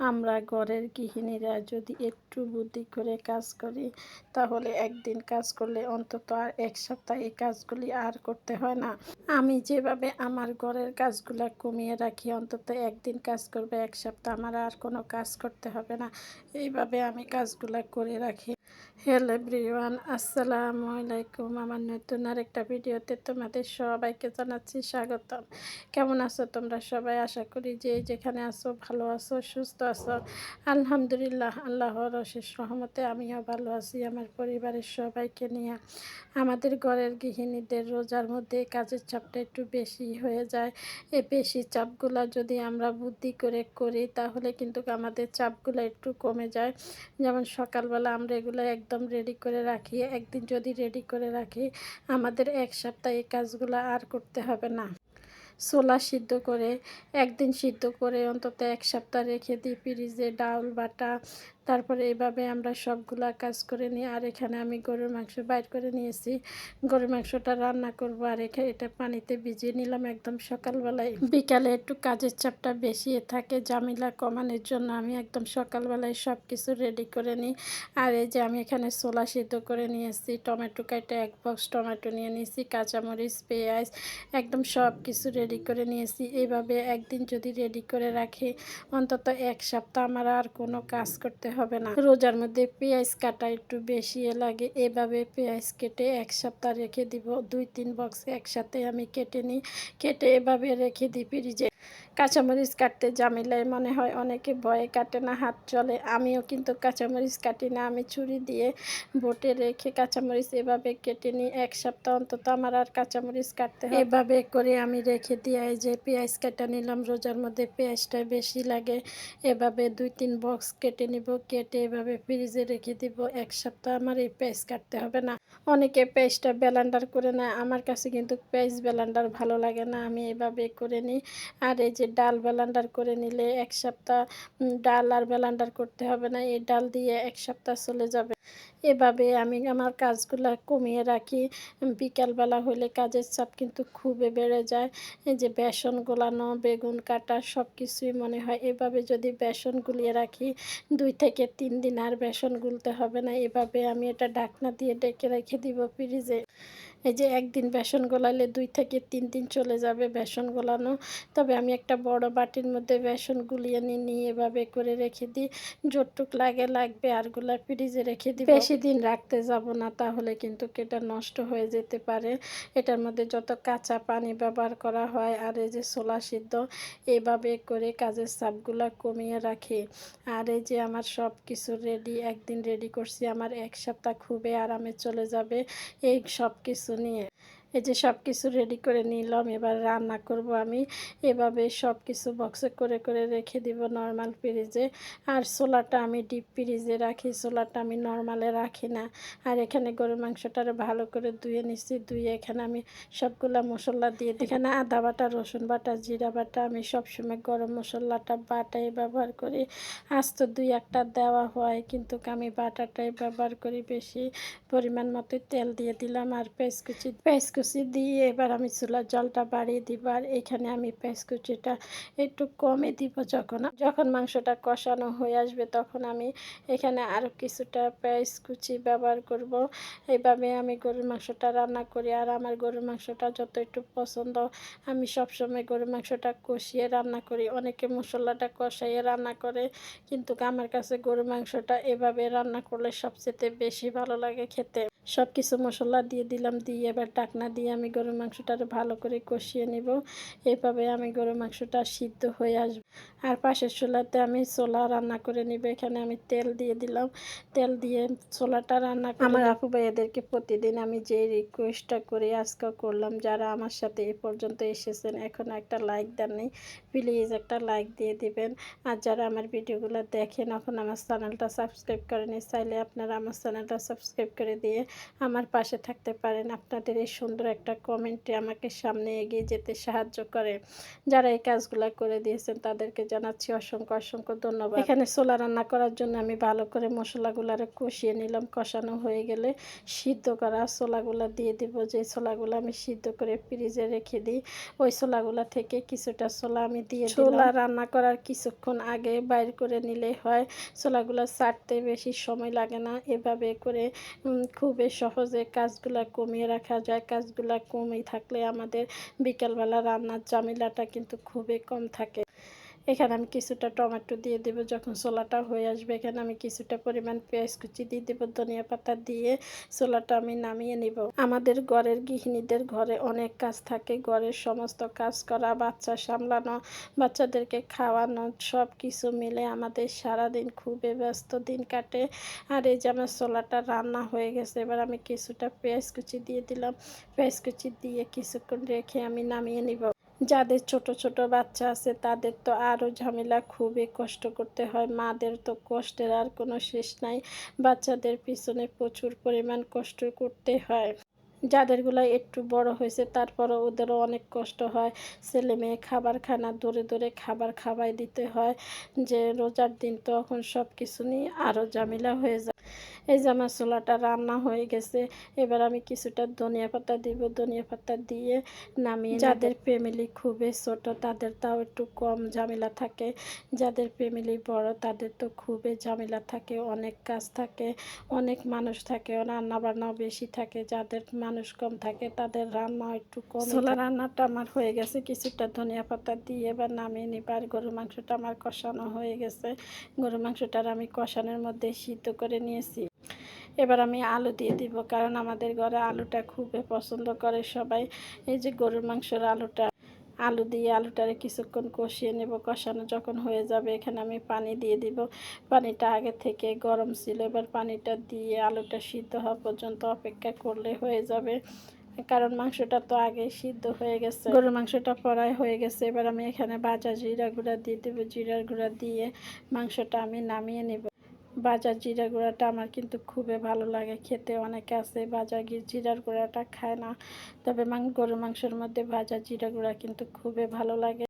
আমরা ঘরের গৃহিণীরা যদি একটু বুদ্ধি করে কাজ করি, তাহলে একদিন কাজ করলে অন্তত আর এক সপ্তাহ এই কাজগুলি আর করতে হয় না। আমি যেভাবে আমার ঘরের কাজগুলো কমিয়ে রাখি, অন্তত একদিন কাজ করবে, এক সপ্তাহ আমার আর কোনো কাজ করতে হবে না। এইভাবে আমি কাজগুলো করে রাখি। হ্যালো এভরিওয়ান আসসালামু আলাইকুম আমার নতুন আর একটা ভিডিওতে তোমাদের সবাইকে জানাচ্ছি স্বাগতম। কেমন আছো তোমরা সবাই? আশা করি যে যেখানে আছো, ভালো আছো, সুস্থ আছো। আলহামদুলিল্লাহ, আল্লাহর অশেষ রহমতে আমিও ভালো আছি, আমার পরিবারের সবাইকে নিয়ে। আমাদের ঘরের গৃহিণীদের রোজার মধ্যে কাজের চাপটা একটু বেশি হয়ে যায়। এই বেশি চাপগুলা যদি আমরা বুদ্ধি করে করি, তাহলে কিন্তু আমাদের চাপগুলো একটু কমে যায়। যেমন সকালবেলা আমরা এগুলো একদম রেডি করে রাখি। একদিন যদি রেডি করে রাখি, আমাদের এক সপ্তাহে এই কাজগুলো আর করতে হবে না। ছোলা সিদ্ধ করে, একদিন সিদ্ধ করে অন্তত এক সপ্তাহ রেখে দিই ফ্রিজে ডাউল বাটা তারপরে এইভাবে আমরা সবগুলা কাজ করে নিই আর এখানে আমি গরুর মাংস বাইর করে নিয়েছি। গরুর মাংসটা রান্না করব, আর এখানে এটা পানিতে ভিজিয়ে নিলাম একদম সকালবেলায়। বিকালে একটু কাজের চাপটা বেশি থাকে জামিলা কমানোর জন্য আমি একদম সকালবেলায় সব কিছু রেডি করে নিই। আর এই যে আমি এখানে ছোলা সিদ্ধ করে নিয়েছি, টমেটো কাইটা এক বক্স টমেটো নিয়ে নিয়েছি, কাঁচামরিচ, পেঁয়াজ, একদম সব কিছু রেডি করে নিয়েছি। এইভাবে একদিন যদি রেডি করে রাখি, অন্তত এক সপ্তাহ আমার আর কোনো কাজ করতে হবে না। রোজার মধ্যে পেঁয়াজ কাটা একটু বেশি লাগে। এভাবে পেঁয়াজ কেটে এক সপ্তাহ রেখে দিব। দুই, তিন বক্স একসাথে আমি কেটে নিই। কেটে এভাবে রেখে দিই ফ্রিজে কাঁচামরিচ কাটতে জামিলাই মনে হয় অনেকে ভয়ে কাটে না, হাত চলে। আমিও কিন্তু কাঁচামরিচ কাটি না। আমি ছুরি দিয়ে বোটে রেখে কাঁচামরিচ এভাবে কেটে নিই। এক সপ্তাহ অন্তত আমার আর কাঁচামরিচ কাটতে এভাবে করে আমি রেখে দিয়ে যে পেঁয়াজ কাটা নিলাম, রোজার মধ্যে পেঁয়াজটা বেশি লাগে। এভাবে দুই তিন বক্স কেটে নিব, কেটে এভাবে ফ্রিজে রেখে দিব। এক সপ্তাহ আমার এই পেঁয়াজ কাটতে হবে না। অনেকে পেঁয়াজটা ব্যালান্ডার করে নেয়। আমার কাছে কিন্তু পেঁয়াজ ব্যালান্ডার ভালো লাগে না। আমি এভাবে করে নিই। আর এই যে ডাল ব্যালান্ডার করে নিলে এক সপ্তাহ ডাল আর ব্যালান্ডার করতে হবে না, এই ডাল দিয়ে এক সপ্তাহ চলে যাবে। এভাবে আমি আমার কাজগুলো কমিয়ে রাখি। বিকালবেলা হলে কাজের চাপ কিন্তু খুবই বেড়ে যায়। যে বেসন গোলানো, বেগুন কাটা সব কিছুই মনে হয়। এভাবে যদি বেসন গুলিয়ে রাখি, দুই থেকে তিন দিন আর বেসন গুলতে হবে না। এভাবে আমি এটা ঢাকনা দিয়ে ডেকে রেখে দিব ফ্রিজে। এই যে একদিন বেসন গোলালে দুই থেকে তিন দিন চলে যাবে বেসন গোলানো। তবে আমি একটা বড় বাটির মধ্যে বেসন গুলিয়ে নিয়ে এভাবে করে রেখে দিই। যতটুক লাগে লাগবে আরগুলা ফ্রিজে রেখে দিই। বেশি দিন রাখতে যাব না, তাহলে কিন্তু এটা নষ্ট হয়ে যেতে পারে। এটার মধ্যে যত কাঁচা পানি ব্যবহার করা হয় আর এই যে ছোলা সিদ্ধ, এভাবে করে কাজের চাপগুলা কমিয়ে রাখি। আর এই যে আমার সব কিছু রেডি একদিন রেডি করছি, আমার এক সপ্তাহ খুবই আরামে চলে যাবে এই সব কিছু নিয়ে। এই যে সব কিছু রেডি করে নিলাম, এবার রান্না করব আমি। এভাবে সব কিছু বক্সে করে করে রেখে দিব নর্মাল ফ্রিজে আর সোলাটা আমি ডিপ ফ্রিজে রাখি সোলাটা আমি নর্মালে রাখি না। আর এখানে গরুর মাংসটারে ভালো করে ধুয়ে নিচ্ছি ধুয়ে এখানে আমি সবগুলা মশলা দিয়ে এখানে আদা বাটা, রসুন বাটা, জিরা বাটা আমি সবসময় গরম মশলাটা বাটাই ব্যবহার করি। আজ তো দুই একটা দেওয়া হয়, কিন্তু আমি বাটাটাই ব্যবহার করি বেশি। পরিমাণ মতো তেল দিয়ে দিলাম আর পেঁয়াজ কুচি, পেঁয়াজ কুচি দিয়ে এবার আমি চুলার জলটা বাড়িয়ে দিবার এখানে আমি পেঁয়াজ কুচিটা একটু কমে দিব যখন যখন মাংসটা কষানো হয়ে আসবে তখন আমি এখানে আরও কিছুটা পেঁয়াজ কুচি ব্যবহার করব। এইভাবে আমি গরুর মাংসটা রান্না করি। আর আমার গরুর মাংসটা যত একটু পছন্দ, আমি সবসময় গরুর মাংসটা কষিয়ে রান্না করি। অনেকে মশলাটা কষাইয়ে রান্না করে, কিন্তু আমার কাছে গরুর মাংসটা এভাবে রান্না করলে সবচেয়ে বেশি ভালো লাগে খেতে। সব কিছু মশলা দিয়ে দিলাম, দিয়ে এবার ডাকনা দিয়ে আমি গরুর মাংসটা ভালো করে কষিয়ে নিব। এভাবে আমি গরুর মাংসটা সিদ্ধ হয়ে আসবে। আর পাশের চুলাতে আমি ছোলা রান্না করে নিব। এখানে আমি তেল দিয়ে দিলাম। তেল দিয়ে ছোলাটা রান্না আমার আপু ভাইয়াদেরকে প্রতিদিন আমি যে রিকোয়েস্টটা করি আজকে করলাম যারা আমার সাথে এ পর্যন্ত এসেছেন এখন একটা লাইক দেননি প্লিজ একটা লাইক দিয়ে দিবেন। আর যারা আমার ভিডিওগুলো দেখেন এখন আমার চ্যানেলটা সাবস্ক্রাইব করেনি চাইলে আপনারা আমার চ্যানেলটা সাবস্ক্রাইব করে দিয়ে আমার পাশে থাকতে পারেন। আপনাদের এই সুন্দর একটা কমেন্টে আমাকে সামনে এগিয়ে যেতে সাহায্য করে। যারা এই কাজগুলো করে দিয়েছেন, তাদেরকে জানাচ্ছি অসংখ্য অসংখ্য ধন্যবাদ। এখানে ছোলা রান্না করার জন্য আমি ভালো করে মশলাগুলারে কষিয়ে নিলাম। কষানো হয়ে গেলে সিদ্ধ করা ছোলাগুলা দিয়ে দিব। যে ছোলাগুলো আমি সিদ্ধ করে ফ্রিজে রেখে দিই, ওই ছোলাগুলা থেকে কিছুটা ছোলা আমি দিয়ে ছোলা রান্না করার কিছুক্ষণ আগে বাইর করে নিলে হয়। ছোলাগুলো ছাড়তে বেশি সময় লাগে না। এভাবে করে খুবই সহজে কাজগুলা কমিয়ে রাখা যায়। কাজগুলা কমই থাকলে আমাদের বিকালবেলা রান্নার জামিলাটা কিন্তু খুবই কম থাকে। এখানে আমি কিছুটা টমেটো দিয়ে দেবো। যখন ছোলাটা হয়ে আসবে, এখানে আমি কিছুটা পরিমাণ পেঁয়াজ কুচি দিয়ে দেবো। ধনিয়া পাতা দিয়ে ছোলাটা আমি নামিয়ে নিব। আমাদের ঘরের গৃহিণীদের ঘরে অনেক কাজ থাকে। ঘরের সমস্ত কাজ করা, বাচ্চা সামলানো, বাচ্চাদেরকে খাওয়ানো সব কিছু মিলে আমাদের সারাদিন খুবই ব্যস্ত দিন কাটে। আর এই যে আমার ছোলাটা রান্না হয়ে গেছে, এবার আমি কিছুটা পেঁয়াজ কুচি দিয়ে দিলাম। পেঁয়াজ কুচি দিয়ে কিছুক্ষণ রেখে আমি নামিয়ে নিব। যাদের ছোট ছোট বাচ্চা আছে, তাদের তো আরও ঝামেলা খুবই কষ্ট করতে হয়। মাদের তো কষ্টের আর কোনো শেষ নাই। বাচ্চাদের পিছনে প্রচুর পরিমাণ কষ্ট করতে হয়। যাদেরগুলো একটু বড় হয়েছে, তারপরও ওদেরও অনেক কষ্ট হয়। ছেলে মেয়ে খাবার খানা দূরে দূরে খাবার খাওয়াই দিতে হয়, যে রোজার দিন তখন সব কিছু নিয়ে আরও ঝামেলা হয়ে যায়। এই যে আমার ছোলাটা রান্না হয়ে গেছে, এবার আমি কিছুটা ধনিয়া পাতা দিব। ধনিয়া পাতা দিয়ে নামিয়ে যাদের ফ্যামিলি খুবই ছোট, তাদের তাও একটু কম ঝামেলা থাকে। যাদের ফ্যামিলি বড়, তাদের তো খুবই ঝামেলা থাকে। অনেক কাজ থাকে, অনেক মানুষ থাকে রান্না বান্নাও বেশি থাকে। যাদের মানুষ কম থাকে, তাদের রান্না একটু কম ছোলা রান্নাটা আমার হয়ে গেছে। কিছুটা ধনিয়া পাতা দিয়ে এবার নামিয়ে নিব। আর গরুর মাংসটা আমার কষানো হয়ে গেছে। গরুর মাংসটার আমি কষানোর মধ্যে সিদ্ধ করে নিয়েছি। এবার আমি আলু দিয়ে দিব, কারণ আমাদের ঘরে আলুটা খুবই পছন্দ করে সবাই। এই যে গরুর মাংসের আলুটা, আলু দিয়ে আলুটারে কিছুক্ষণ কষিয়ে নেব। কষানো যখন হয়ে যাবে, এখানে আমি পানি দিয়ে দিব। পানিটা আগে থেকে গরম ছিল, এবার পানিটা দিয়ে আলুটা সিদ্ধ হওয়া পর্যন্ত অপেক্ষা করলে হয়ে যাবে। কারণ মাংসটা তো আগে সিদ্ধ হয়ে গেছে। গরুর মাংসটা পড়াই হয়ে গেছে। এবার আমি এখানে বাজা জিরা গুঁড়া দিয়ে দেবো। জিরার গুঁড়া দিয়ে মাংসটা আমি নামিয়ে নেব। ভাজা জিরা গুঁড়াটা আমার কিন্তু খুবই ভালো লাগে, খেতে অনেকে আছে বাজার জিরার গুঁড়াটা খায় না। তবে গরুর মাংসের মধ্যে ভাজা জিরা গুঁড়া কিন্তু খুবই ভালো লাগে।